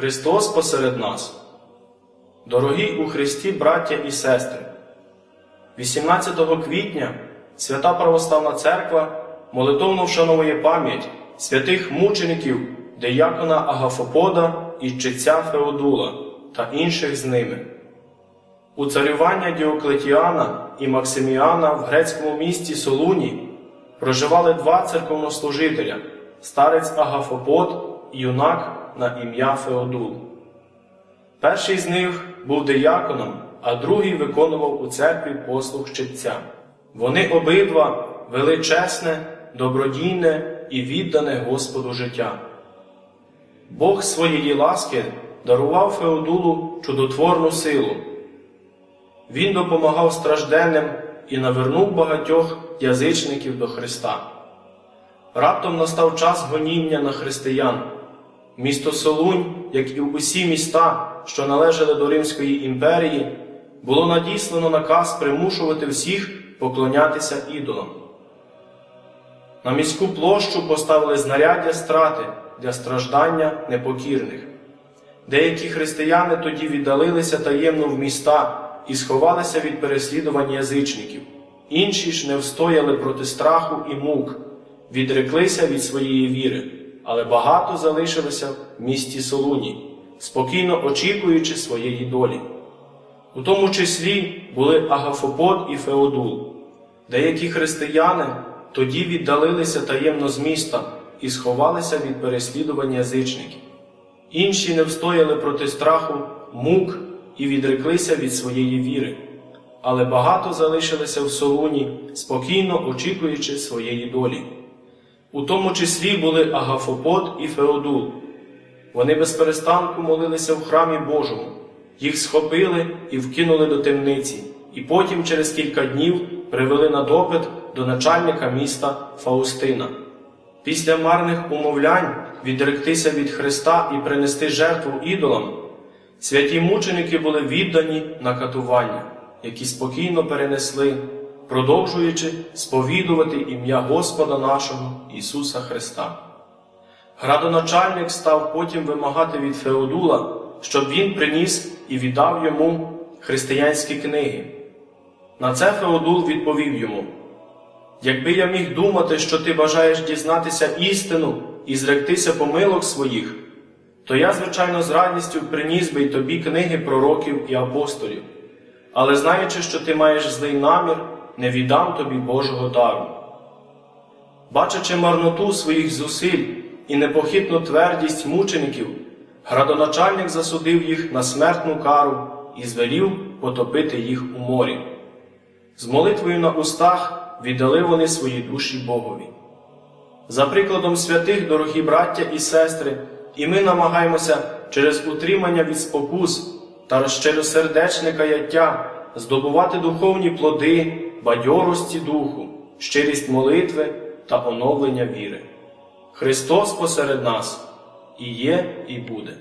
Христос посеред нас. Дорогі у Христі, браття і сестри, 18 квітня Свята Православна Церква молитовно вшановує пам'ять святих мучеників диякона Агафопода і чеця Феодула та інших з ними. У царювання Діоклетіана і Максиміана в грецькому місті Солуні проживали два церковнослужителя старець Агафопод юнак на ім'я Феодул. Перший з них був дияконом, а другий виконував у церкві послуг читця. Вони обидва вели чесне, добродійне і віддане Господу життя. Бог своєї ласки дарував Феодулу чудотворну силу. Він допомагав стражденним і навернув багатьох язичників до Христа. Раптом настав час гоніння на християн. Місто Солунь, як і усі міста, що належали до Римської імперії, було надіслано наказ примушувати всіх поклонятися ідолам. На міську площу поставили знаряддя страти для страждання непокірних. Деякі християни тоді віддалилися таємно в міста і сховалися від переслідувань язичників. Інші ж не встояли проти страху і мук, відреклися від своєї віри, але багато залишилося в місті Солуні, спокійно очікуючи своєї долі. У тому числі були Агафопод і Феодул. Деякі християни тоді віддалилися таємно з міста і сховалися від переслідувань язичників. Інші не встояли проти страху, мук і відреклися від своєї віри, але багато залишилися в Солуні, спокійно очікуючи своєї долі. У тому числі були Агафопод і Феодул. Вони без перестанку молилися в храмі Божому, їх схопили і вкинули до темниці, і потім через кілька днів привели на допит до начальника міста Фаустина. Після марних умовлянь відректися від Христа і принести жертву ідолам, святі мученики були віддані на катування, які спокійно перенесли, продовжуючи сповідувати ім'я Господа нашого Ісуса Христа. Градоначальник став потім вимагати від Феодула, щоб він приніс і віддав йому християнські книги. На це Феодул відповів йому: Якби я міг думати, що ти бажаєш дізнатися істину і зректися помилок своїх, то я, звичайно, з радістю приніс би й тобі книги пророків і апостолів, але знаючи, що ти маєш злий намір, не віддам тобі Божого дару. Бачачи марноту своїх зусиль і непохитну твердість мучеників, градоначальник засудив їх на смертну кару і звелів потопити їх у морі. З молитвою на устах віддали вони свої душі Богові. За прикладом святих, дорогі браття і сестри, і ми намагаємося через утримання від спокус та щиросердечне каяття здобувати духовні плоди, бадьорості духу, щирість молитви та оновлення віри. Христос посеред нас і є, і буде.